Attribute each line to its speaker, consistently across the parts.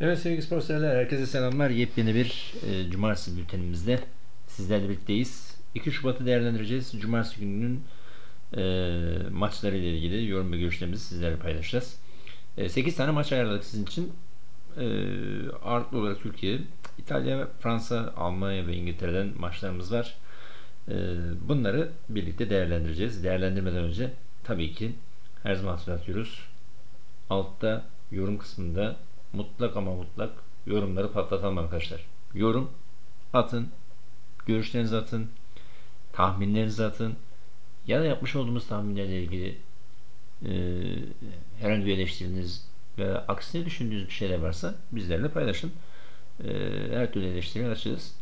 Speaker 1: Evet sevgili spor severler, herkese selamlar. Yepyeni bir e, cumartesi bültenimizde sizlerle birlikteyiz. 2 Şubat'ı değerlendireceğiz. Cumartesi gününün e, maçları ile ilgili yorum ve görüşlerimizi sizlerle paylaşacağız. E, 8 tane maç ayarladık sizin için. E, ağırlıklı olarak Türkiye, İtalya, Fransa, Almanya ve İngiltere'den maçlarımız var. E, bunları birlikte değerlendireceğiz. Değerlendirmeden önce tabii ki her zaman hatırlatıyoruz. Altta yorum kısmında mutlak ama mutlak yorumları patlatalım arkadaşlar. Yorum atın, görüşlerinizi atın, tahminlerinizi atın ya da yapmış olduğumuz tahminlerle ilgili e, herhangi bir eleştiriniz veya aksine düşündüğünüz bir şeyler varsa bizlerle paylaşın. E, her türlü eleştiri açığız.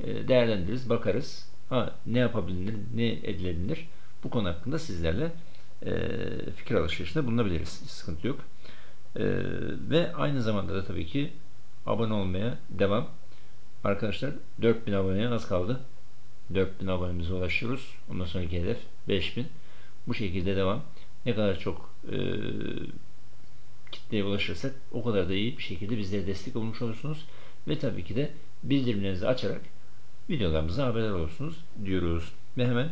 Speaker 1: E, değerlendiririz, bakarız. Ha, ne yapabilir, ne edilebilir? Bu konu hakkında sizlerle e, fikir alışverişinde bulunabiliriz. Hiç sıkıntı yok. Ee, ve aynı zamanda da tabii ki abone olmaya devam. Arkadaşlar 4000 aboneye az kaldı. 4000 abonemize ulaşıyoruz. Ondan sonraki hedef 5000. Bu şekilde devam. Ne kadar çok e, kitleye ulaşırsak o kadar da iyi bir şekilde bizlere destek olmuş olursunuz. Ve tabii ki de bildirimlerinizi açarak videolarımıza haberler olursunuz diyoruz. Ve hemen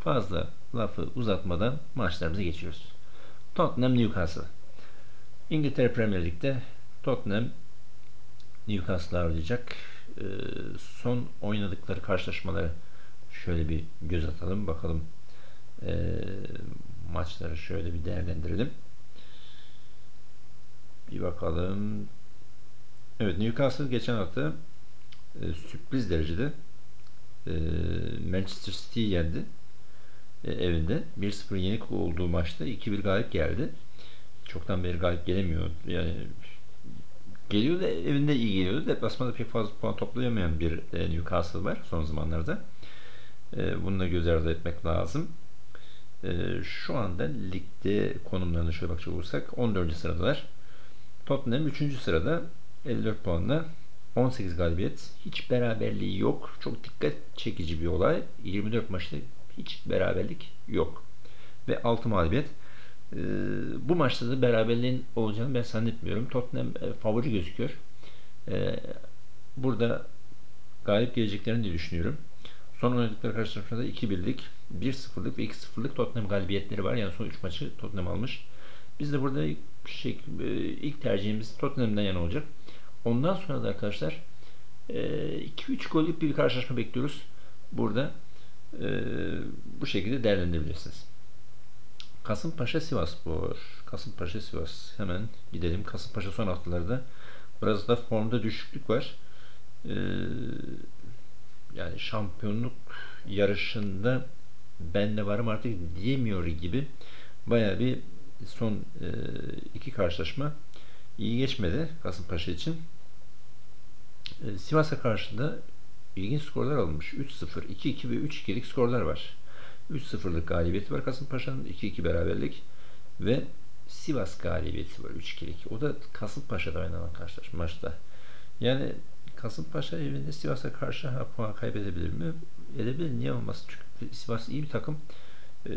Speaker 1: fazla lafı uzatmadan maçlarımıza geçiyoruz. Tottenham Newcastle İngiltere Premier Lig'de Tottenham Newcastle'ı ağırlayacak. Ee, son oynadıkları karşılaşmaları şöyle bir göz atalım. Bakalım ee, maçları şöyle bir değerlendirelim. Bir bakalım. Evet Newcastle geçen hafta e, sürpriz derecede e, Manchester City'yi yendi e, evinde. 1-0 yenik olduğu maçta 2-1 galip geldi çoktan beri galip gelemiyor. Yani geliyor da evinde iyi geliyordu. Deplasmanda pek fazla puan toplayamayan bir e, Newcastle var son zamanlarda. E, bunu da göz ardı etmek lazım. E, şu anda ligde konumlarına şöyle bakacak olursak 14. sıradalar. Tottenham 3. sırada 54 puanla 18 galibiyet. Hiç beraberliği yok. Çok dikkat çekici bir olay. 24 maçta hiç beraberlik yok. Ve 6 mağlubiyet. Ee, bu maçta da beraberliğin olacağını ben zannetmiyorum. Tottenham e, favori gözüküyor. Ee, burada galip geleceklerini diye düşünüyorum. Son oynadıkları karşılaşmada 2-1'lik, 1-0'lık ve 2-0'lık Tottenham galibiyetleri var. Yani son 3 maçı Tottenham almış. Biz de burada şey, ilk tercihimiz Tottenham'dan yana olacak. Ondan sonra da arkadaşlar 2-3 e, gollük bir karşılaşma bekliyoruz. Burada bu şekilde değerlendirebilirsiniz. Kasımpaşa Sivasspor. Kasımpaşa Sivas. Hemen gidelim. Kasımpaşa son haftalarda biraz da formda düşüklük var. Ee, yani şampiyonluk yarışında ben de varım artık diyemiyor gibi baya bir son e, iki karşılaşma iyi geçmedi Kasımpaşa için. E, Sivas'a karşı ilginç skorlar alınmış. 3-0, 2-2 ve 3-2'lik skorlar var. 3-0'lık galibiyeti var Kasımpaşa'nın. 2-2 beraberlik ve Sivas galibiyeti var 3-2'lik. O da Kasımpaşa'da oynanan karşılaşma maçta. Yani Kasımpaşa evinde Sivas'a karşı ha, puan kaybedebilir mi? Edebilir. Niye olmaz? Çünkü Sivas iyi bir takım. E,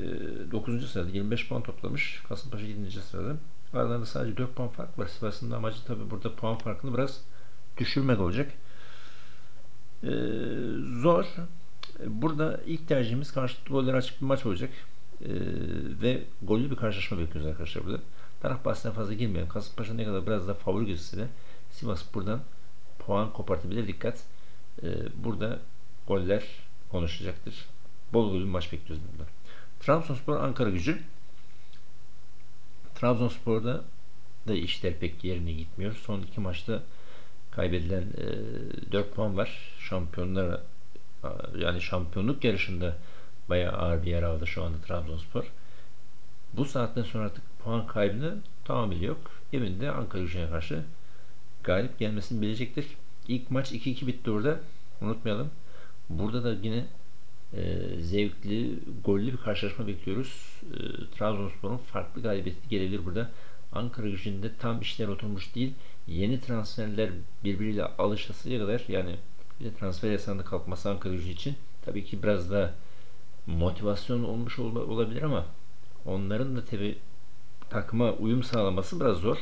Speaker 1: 9. sırada 25 puan toplamış. Kasımpaşa 7. sırada. Aralarında sadece 4 puan fark var. Sivas'ın amacı tabi burada puan farkını biraz düşürmek olacak. E, zor. Burada ilk tercihimiz karşılıklı goller açık bir maç olacak. Ee, ve gollü bir karşılaşma bekliyoruz arkadaşlar burada. Taraf bahsine fazla girmeyelim. Kasımpaşa ne kadar biraz daha favori gözükse de Sivas buradan puan kopartabilir. Dikkat. Ee, burada goller konuşacaktır. Bol gollü bir maç bekliyoruz burada. Trabzonspor Ankara gücü. Trabzonspor'da da işler pek yerine gitmiyor. Son iki maçta kaybedilen e, 4 puan var. Şampiyonlar yani şampiyonluk yarışında bayağı ağır bir yer aldı şu anda Trabzonspor. Bu saatten sonra artık puan kaybını tamamıyla yok. Evinde Ankara gücüne karşı galip gelmesini bilecektir. İlk maç 2-2 bitti orada. Unutmayalım. Burada da yine e, zevkli, gollü bir karşılaşma bekliyoruz. E, Trabzonspor'un farklı galibiyeti gelebilir burada. Ankara gücünde tam işler oturmuş değil. Yeni transferler birbiriyle alışasıya kadar yani bir de transfer yasağında kalkması Ankara gücü için tabii ki biraz da motivasyon olmuş olabilir ama onların da tabii takıma uyum sağlaması biraz zor.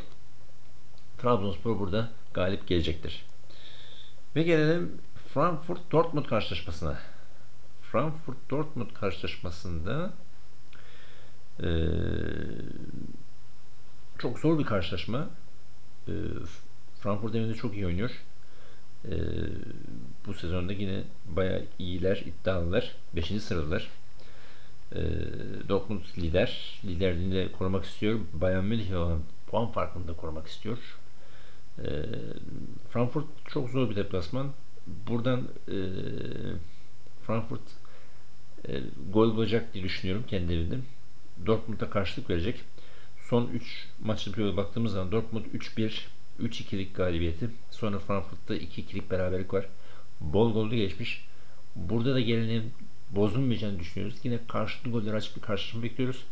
Speaker 1: Trabzonspor burada galip gelecektir. Ve gelelim Frankfurt Dortmund karşılaşmasına. Frankfurt Dortmund karşılaşmasında e, çok zor bir karşılaşma. E, Frankfurt evinde çok iyi oynuyor. E, bu sezonda yine bayağı iyiler, iddialılar. 5. sıradılar. E, Dortmund lider. Liderliğini de korumak istiyor. Bayern Münih olan puan farkını da korumak istiyor. E, Frankfurt çok zor bir deplasman. Buradan e, Frankfurt e, gol bulacak diye düşünüyorum kendi evinde. Dortmund'a karşılık verecek. Son 3 maçlı baktığımız zaman Dortmund 3-1 3-2'lik galibiyeti. Sonra Frankfurt'ta 2-2'lik beraberlik var. Bol gollü geçmiş. Burada da geleneğin bozulmayacağını düşünüyoruz. Yine karşılıklı goller açık bir karşılaşma bekliyoruz.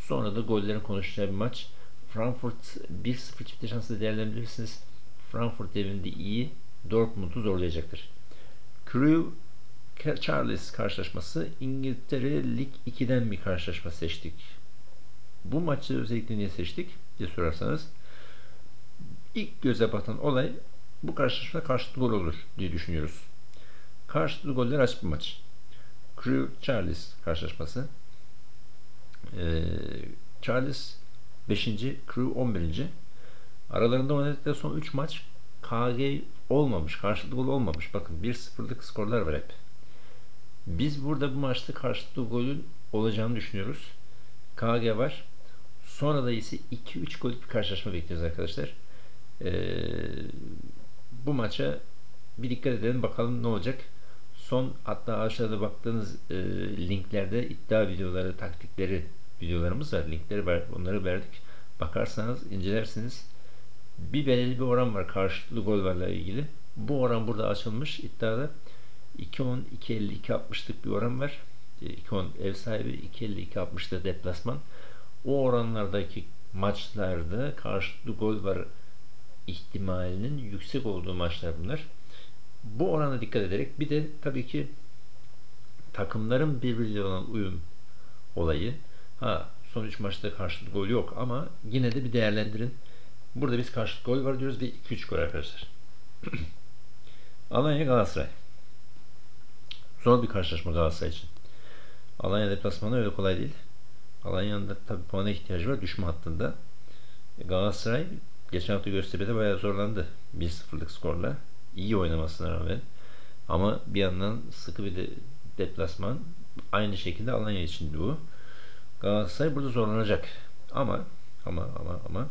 Speaker 1: Sonra da gollerin konuşacağı bir maç. Frankfurt 1-0 çifte şanslı değerlendirebilirsiniz. Frankfurt evinde iyi. Dortmund'u zorlayacaktır. Crew Charles karşılaşması İngiltere Lig 2'den bir karşılaşma seçtik. Bu maçı özellikle niye seçtik diye sorarsanız ilk göze batan olay bu karşılaşmada karşılıklı gol olur diye düşünüyoruz. Karşılıklı goller açık bir maç. Crew Charles karşılaşması. Ee, Charles 5. Crew 11. Aralarında oynadıkları son 3 maç KG olmamış, karşılıklı gol olmamış. Bakın 1-0'lık skorlar var hep. Biz burada bu maçta karşılıklı golün olacağını düşünüyoruz. KG var. Sonra da ise 2-3 gol bir karşılaşma bekliyoruz arkadaşlar. Ee, bu maça bir dikkat edelim bakalım ne olacak. Son hatta aşağıda baktığınız e, linklerde iddia videoları, taktikleri videolarımız var. Linkleri ver, onları verdik. Bakarsanız incelersiniz. Bir belirli bir oran var karşılıklı gol varla ilgili. Bu oran burada açılmış iddiada. 2.10, 2.50, 2.60'lık bir oran var. 2.10 ev sahibi, 2.50, 2.60'da deplasman. O oranlardaki maçlarda karşılıklı gol var ihtimalinin yüksek olduğu maçlar bunlar. Bu orana dikkat ederek bir de tabii ki takımların birbiriyle olan uyum olayı. Ha son 3 maçta karşılıklı gol yok ama yine de bir değerlendirin. Burada biz karşılıklı gol var diyoruz ve 2-3 gol arkadaşlar. Alanya Galatasaray. Zor bir karşılaşma Galatasaray için. Alanya deplasmanı öyle kolay değil. Alanya'nın da tabii puana ihtiyacı var düşme hattında. Galatasaray geçen hafta gösteride bayağı zorlandı 1-0'lık skorla. İyi oynamasına rağmen. Ama bir yandan sıkı bir de deplasman. Aynı şekilde Alanya için bu. Galatasaray burada zorlanacak. Ama ama ama ama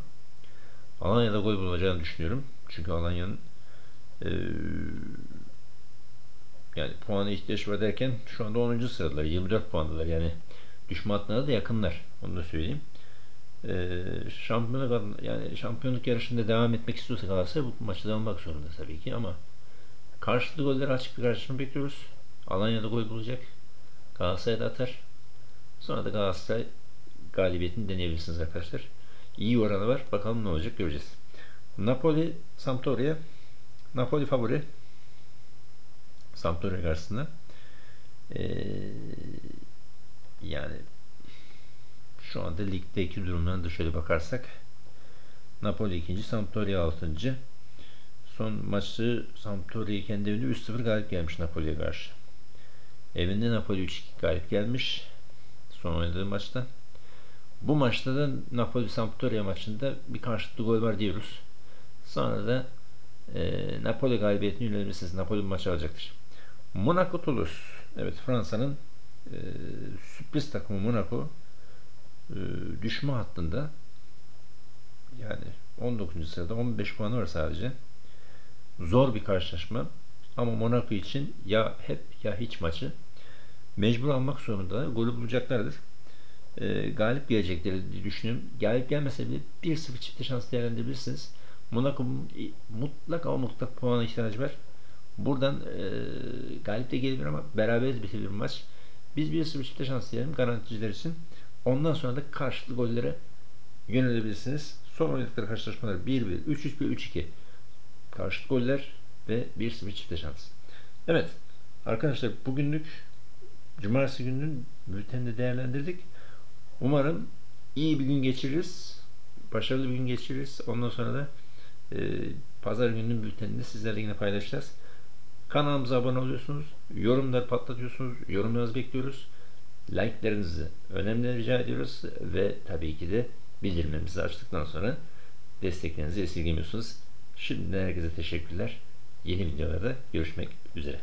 Speaker 1: Alanya'da gol bulacağını düşünüyorum. Çünkü Alanya'nın e, yani puana ihtiyaç var derken şu anda 10. sıradılar. 24 puandalar. Yani düşme hattına da yakınlar. Onu da söyleyeyim. Ee, şampiyonluk yani şampiyonluk yarışında devam etmek istiyorsa Galatasaray bu maçı da almak zorunda tabii ki ama karşılıklı goller açık bir karşılaşma bekliyoruz. Alanya'da gol bulacak. Galatasaray da atar. Sonra da Galatasaray galibiyetini deneyebilirsiniz arkadaşlar. İyi oranı var. Bakalım ne olacak göreceğiz. Napoli Sampdoria Napoli favori Sampdoria karşısında. Ee, yani şu anda ligdeki durumlarına da şöyle bakarsak Napoli ikinci, Sampdoria altıncı. Son maçı Sampdoria kendi evinde 3-0 galip gelmiş Napoli'ye karşı. Evinde Napoli 3-2 galip gelmiş. Son oynadığı maçta. Bu maçta da Napoli Sampdoria maçında bir karşılıklı gol var diyoruz. Sonra da e, Napoli galibiyetini yönelmişsiniz. Napoli maçı alacaktır. Monaco Toulouse. Evet Fransa'nın e, sürpriz takımı Monaco düşme hattında yani 19. sırada 15 puanı var sadece. Zor bir karşılaşma. Ama Monaco için ya hep ya hiç maçı mecbur almak zorunda. Golü bulacaklardır. E, galip gelecekleri diye düşünüyorum. Galip gelmese bile 1-0 çifte şans değerlendirebilirsiniz. Monaco mutlak ama mutlak puana ihtiyacı var. Buradan e, galip de gelebilir ama beraber bitebilir maç. Biz 1-0 çifte şans diyelim garanticiler için. Ondan sonra da karşılıklı gollere yönelebilirsiniz. Son oynadıkları karşılaşmalar 1-1, 3-3, 1-3-2 karşılıklı goller ve 1-0 çifte şans. Evet arkadaşlar bugünlük Cumartesi gününün bültenini değerlendirdik. Umarım iyi bir gün geçiririz. Başarılı bir gün geçiririz. Ondan sonra da E, Pazar gününün bültenini sizlerle yine paylaşacağız. Kanalımıza abone oluyorsunuz. Yorumlar patlatıyorsunuz. Yorumlarınızı bekliyoruz. Like'larınızı önemli rica ediyoruz. Ve tabii ki de bildirimlerimizi açtıktan sonra desteklerinizi esirgemiyorsunuz. Şimdiden herkese teşekkürler. Yeni videolarda görüşmek üzere.